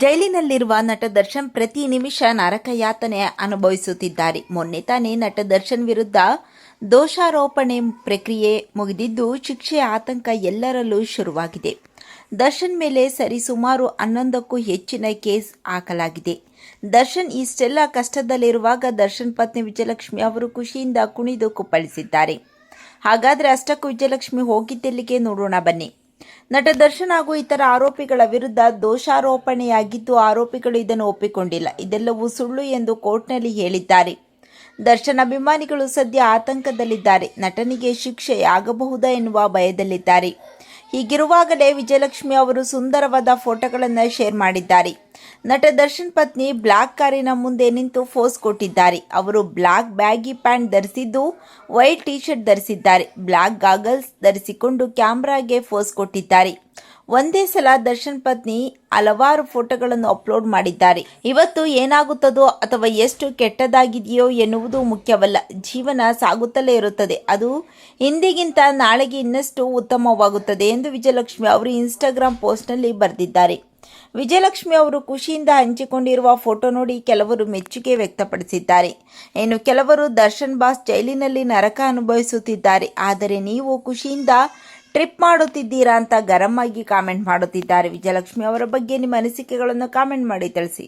ಜೈಲಿನಲ್ಲಿರುವ ನಟ ದರ್ಶನ್ ಪ್ರತಿ ನಿಮಿಷ ನರಕಯಾತನೆ ಅನುಭವಿಸುತ್ತಿದ್ದಾರೆ. ಮೊನ್ನೆ ತಾನೇ ನಟ ದರ್ಶನ್ ವಿರುದ್ಧ ದೋಷಾರೋಪಣೆ ಪ್ರಕ್ರಿಯೆ ಮುಗಿದಿದ್ದು, ಶಿಕ್ಷೆ ಆತಂಕ ಎಲ್ಲರಲ್ಲೂ ಶುರುವಾಗಿದೆ. ದರ್ಶನ್ ಮೇಲೆ ಸರಿಸುಮಾರು ಹನ್ನೊಂದಕ್ಕೂ ಹೆಚ್ಚಿನ ಕೇಸ್ ಹಾಕಲಾಗಿದೆ. ದರ್ಶನ್ ಇಷ್ಟೆಲ್ಲ ಕಷ್ಟದಲ್ಲಿರುವಾಗ ದರ್ಶನ್ ಪತ್ನಿ ವಿಜಯಲಕ್ಷ್ಮಿ ಅವರು ಖುಷಿಯಿಂದ ಕುಣಿದು ಕುಪ್ಪಳಿಸಿದ್ದಾರೆ. ಹಾಗಾದರೆ ಅಷ್ಟಕ್ಕೂ ವಿಜಯಲಕ್ಷ್ಮಿ ಹೋಗಿದ್ದೆಲ್ಲಿಗೆ ನೋಡೋಣ ಬನ್ನಿ. ನಟ ದರ್ಶನ್ ಹಾಗೂ ಇತರ ಆರೋಪಿಗಳ ವಿರುದ್ಧ ದೋಷಾರೋಪಣೆಯಾಗಿದ್ದು ಆರೋಪಿಗಳು ಇದನ್ನು ಒಪ್ಪಿಕೊಂಡಿಲ್ಲ. ಇದೆಲ್ಲವೂ ಸುಳ್ಳು ಎಂದು ಕೋರ್ಟ್ನಲ್ಲಿ ಹೇಳಿದ್ದಾರೆ. ದರ್ಶನ್ ಅಭಿಮಾನಿಗಳು ಸದ್ಯ ಆತಂಕದಲ್ಲಿದ್ದಾರೆ. ನಟನಿಗೆ ಶಿಕ್ಷೆಯಾಗಬಹುದಾ ಎನ್ನುವ ಭಯದಲ್ಲಿದ್ದಾರೆ. ಹೀಗಿರುವಾಗಲೇ ವಿಜಯಲಕ್ಷ್ಮಿ ಅವರು ಸುಂದರವಾದ ಫೋಟೋಗಳನ್ನು ಶೇರ್ ಮಾಡಿದ್ದಾರೆ. ನಟ ದರ್ಶನ್ ಪತ್ನಿ ಬ್ಲಾಕ್ ಕಾರಿನ ಮುಂದೆ ನಿಂತು ಫೋಸ್ ಕೊಟ್ಟಿದ್ದಾರೆ. ಅವರು ಬ್ಲಾಕ್ ಬ್ಯಾಗಿ ಪ್ಯಾಂಟ್ ಧರಿಸಿದ್ದು, ವೈಟ್ ಟಿ ಶರ್ಟ್ ಧರಿಸಿದ್ದಾರೆ. ಬ್ಲಾಕ್ ಗಾಗಲ್ಸ್ ಧರಿಸಿಕೊಂಡು ಕ್ಯಾಮ್ರಾಗೆ ಫೋಸ್ ಕೊಟ್ಟಿದ್ದಾರೆ. ಒಂದೇ ಸಲ ದರ್ಶನ್ ಪತ್ನಿ ಹಲವಾರು ಫೋಟೋಗಳನ್ನು ಅಪ್ಲೋಡ್ ಮಾಡಿದ್ದಾರೆ. ಇವತ್ತು ಏನಾಗುತ್ತದೋ ಅಥವಾ ಎಷ್ಟು ಕೆಟ್ಟದಾಗಿದೆಯೋ ಎನ್ನುವುದು ಮುಖ್ಯವಲ್ಲ. ಜೀವನ ಸಾಗುತ್ತಲೇ ಇರುತ್ತದೆ. ಅದು ಇಂದಿಗಿಂತ ನಾಳೆಗೆ ಇನ್ನಷ್ಟು ಉತ್ತಮವಾಗುತ್ತದೆ ಎಂದು ವಿಜಯಲಕ್ಷ್ಮಿ ಅವರು ಇನ್ಸ್ಟಾಗ್ರಾಮ್ ಪೋಸ್ಟ್ನಲ್ಲಿ ಬರೆದಿದ್ದಾರೆ. ವಿಜಯಲಕ್ಷ್ಮಿ ಅವರು ಖುಷಿಯಿಂದ ಹಂಚಿಕೊಂಡಿರುವ ಫೋಟೋ ನೋಡಿ ಕೆಲವರು ಮೆಚ್ಚುಗೆ ವ್ಯಕ್ತಪಡಿಸಿದ್ದಾರೆ. ಇನ್ನು ಕೆಲವರು ದರ್ಶನ್ ಬಾಸ್ ಜೈಲಿನಲ್ಲಿ ನರಕ ಅನುಭವಿಸುತ್ತಿದ್ದಾರೆ. ಆದರೆ ನೀವು ಖುಷಿಯಿಂದ ಟ್ರಿಪ್ ಮಾಡುತ್ತಿದ್ದೀರಾ ಅಂತ ಗರಂ ಆಗಿ ಕಾಮೆಂಟ್ ಮಾಡುತ್ತಿದ್ದಾರೆ ವಿಜಯಲಕ್ಷ್ಮಿ ಅವರ ಬಗ್ಗೆ ನಿಮ್ಮ ಅನಿಸಿಕೆಗಳನ್ನು ಕಾಮೆಂಟ್ ಮಾಡಿ ತಿಳಿಸಿ.